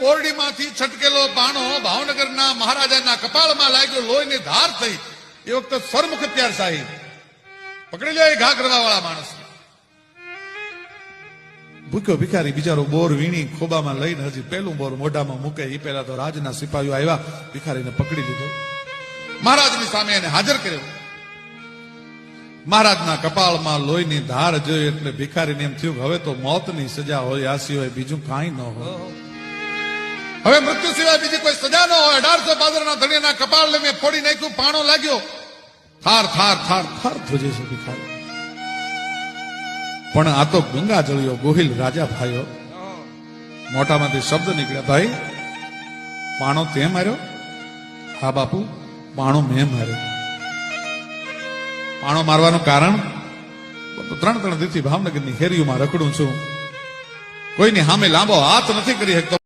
પોરડીમાંથી છટકેલો બાણો ભાવનગરના મહારાજાના કપાળમાં લાગ્યો લોહીની ધાર થઈ. એ વખતે સરમુખ ત્યાર સાહેબ. પકડી લે ઘા કરવા વાળા માણસ ભૂખ્યો ભિખારી બિચારો બોર વીણી ખોબામાં લઈને હજી પેલું બોર મોઢામાં મૂકે એ પહેલા તો રાજના સિપાહીઓ આવ્યા ભિખારીને પકડી લીધો. મહારાજની સામે એને હાજર કર્યો. મહારાજના કપાળમાં લોહીની ધાર જોઈ એટલે ભિખારીને એમ થયું કે હવે તો મોતની સજા હોય આસી હોય બીજું કાંઈ ન હોય. હવે મૃત્યુ સિવાય બીજી કોઈ સજા ન હોય. અઢારસો પાદરના ધણીના કપાળને મેં ફોડી નાખ્યું, પાણો લાગ્યો. થાર થાર થાર થાર ધ્વજે છે ભિખારી. પણ આ તો ગંગા જળ્યો, ગોહિલ રાજા ભાઈઓ. મોટામાંથી શબ્દ નીકળ્યા, ભાઈ, પાણો તે માર્યો? હા, બાપુ, પાણો મેં માર્યો. પાણો મારવાનું કારણ? ત્રણ ત્રણ દીથી ભાવનગરની હેરીઓમાં રખડું છું. કોઈની સામે લાંબો હાથ નથી કરી શકતો.